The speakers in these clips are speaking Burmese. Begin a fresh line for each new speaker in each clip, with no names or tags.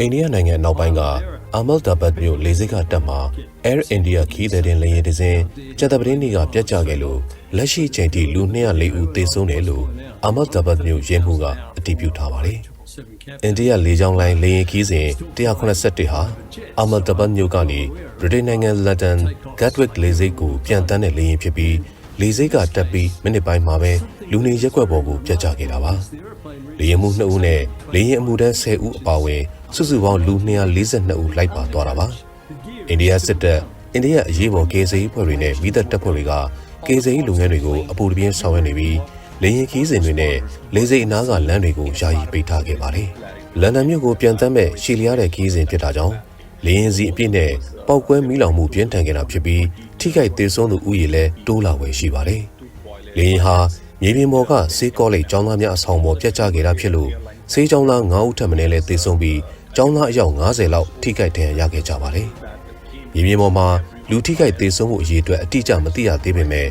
အိန္ဒိယနိုင်ငံနောက်ပိုင်းကအာမလ်ဒါဘတ်မြို့လေဆိပ်ကတက်မှာ Air India ခီးသည်တင်လေယာဉ်တစ်စင်းကျန်တဲ့ပတင်းတွေကပြတ်ကျခဲ့လို့လက်ရှိချိန်ထိလူ204ဦးသေဆုံးတယ်လို့အာမလ်ဒါဘတ်မြို့ရဲမှူးကအတည်ပြုထားပါတယ်။အိန္ဒိယလေကြောင်းလိုင်းလေယာဉ်ခီးစဉ်181ဟာအာမလ်ဒါဘတ်မြို့ကနေဗြိတိန်နိုင်ငံလန်ဒန် Gatwick လေဆိပ်ကိုပြန်တန်းတဲ့လေယာဉ်ဖြစ်ပြီး လေဆိပ်ကတက်ပြီးမိနစ်ပိုင်းမှာပဲလူနေရက်ွက်ပေါ်ကိုပြတ်ကျခဲ့တာပါ။လေယာဉ်မှု2ဦးနဲ့လေယာဉ်အမှုတန်း10ဦးအပါအဝင်စုစုပေါင်းလူ242ဦးလိုက်ပါသွားတာပါ။အိန္ဒိယစစ်တပ်အိန္ဒိယအရေးပေါ်ကေဇေးဖွဲ့တွေနဲ့မိသက်တပ်ဖွဲ့တွေကကေဇေးလုပ်ငန်းတွေကိုအပူတပြင်းဆောင်ရွက်နေပြီးလေယာဉ်ခီးစဉ်တွေနဲ့လေဆိပ်အနားကလမ်းတွေကိုယာယီပိတ်ထားခဲ့ပါတယ်။လန်ဒန်မြို့ကိုပြန်တမ်းမဲ့ရှီလျားတဲ့ခီးစဉ်ဖြစ်တာကြောင့် လေယာဉ်စီအပြည့်နဲ့ပောက်ကွဲမီးလောင်မှုပြင်းထန်ခဲ့တာဖြစ်ပြီးထိခိုက်သေးဆုံးသူဥယျာဉ်လည်းတိုးလာဝယ်ရှိပါတယ်။လေယာဉ်ဟာမြေပြင်ပေါ်ကစေးကောလိပ်ကျောင်းသားများအဆောင်ပေါ်ပြတ်ကျခဲ့တာဖြစ်လို့စေးကျောင်းသား9ဦးထပ်မံလည်းသေဆုံးပြီးကျောင်းသားအယောက်90လောက်ထိခိုက်ဒဏ်ရာရခဲ့ကြပါတယ်။မြေပြင်ပေါ်မှာလူထိခိုက်သေဆုံးမှုအရေးအတွက်အတိအကျမသိရသေးပေမဲ့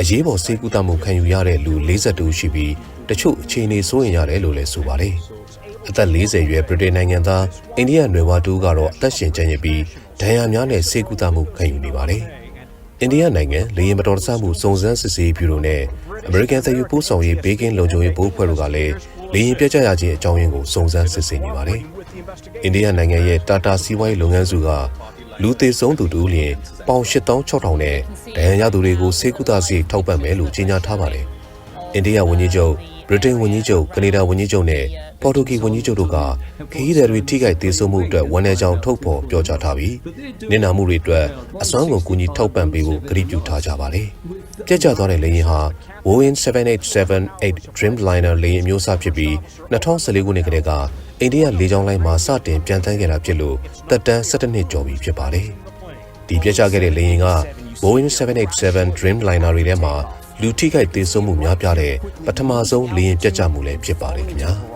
အရေးပေါ်စေကူတမှုခံယူရတဲ့လူ42ရှိပြီးတချို့အခြေအနေစိုးရင်ရတယ်လို့လည်းဆိုပါတယ်။အသက်40ရွယ်ဗြိတိန်နိုင်ငံသားအိန္ဒိယနွယ်ဝါတူကတော့အသက်ရှင်ကျန်ရစ်ပြီးဒဏ်ရာများနဲ့စေကူတမှုခံယူနေပါတယ်။အိန္ဒိယနိုင်ငံလေယာဉ်မတော်တဆမှုစုံစမ်းစစ်ဆေးပြုလို့နဲ့အမေရိကန်သယ်ယူပို့ဆောင်ရေးဘေးကင်းလုံခြုံရေးဘိုးဖွဲ့တို့ကလည်းလေယာဉ်ပြတ်ကျရခြင်းအကြောင်းရင်းကိုစုံစမ်းစစ်ဆေးနေပါတယ်။အိန္ဒိယနိုင်ငံရဲ့တာတာစီးပွားရေးလုပ်ငန်းစုက လူသေးဆုံးသူတူလျင်ပေါင်8600နဲ့ဒဏ်ရာရသူတွေကိုစေကူတာစီထောက်ပံ့မယ်လို့ကြေညာထားပါတယ်။ အိန္ဒိယဝန်ကြီးချုပ်ဗြိတိန်ဝန်ကြီးချုပ်ကနေဒါဝန်ကြီးချုပ်နဲ့ပေါ်တူဂီဝန်ကြီးချုပ်တို့ကခရီးသည်တွေထိခိုက်သေးဆုံးမှုအတွက်ဝန်내ကြောင်ထုတ်ဖော်ပြောကြားထားပြီးနစ်နာမှုတွေအတွက်အစွမ်းကုန်ကူညီထောက်ပံ့ပေးဖို့ကတိပြုထားကြပါတယ်။ပြက်ကျသွားတဲ့လေယာဉ်ဟာ Boeing 7878 Dreamliner လေယာဉ်အမျိုးအစားဖြစ်ပြီး2014ခုနှစ်ကတည်းကအိန္ဒိယလေကြောင်းလိုင်းမှာစတင်ပြန်တန်းခဲ့တာဖြစ်လို့တက်တန်း17နှစ်ကျော်ပြီဖြစ်ပါတယ်။ဒီပြက်ကျခဲ့တဲ့လေယာဉ်က Boeing 787 Dreamliner တွေထဲမှာလူထိခိုက်သေးဆုံးမှုများပြားတဲ့ပထမဆုံးလေယာဉ်ပြတ်ကျမှုလည်းဖြစ်ပါတယ်ခင်ဗျာ။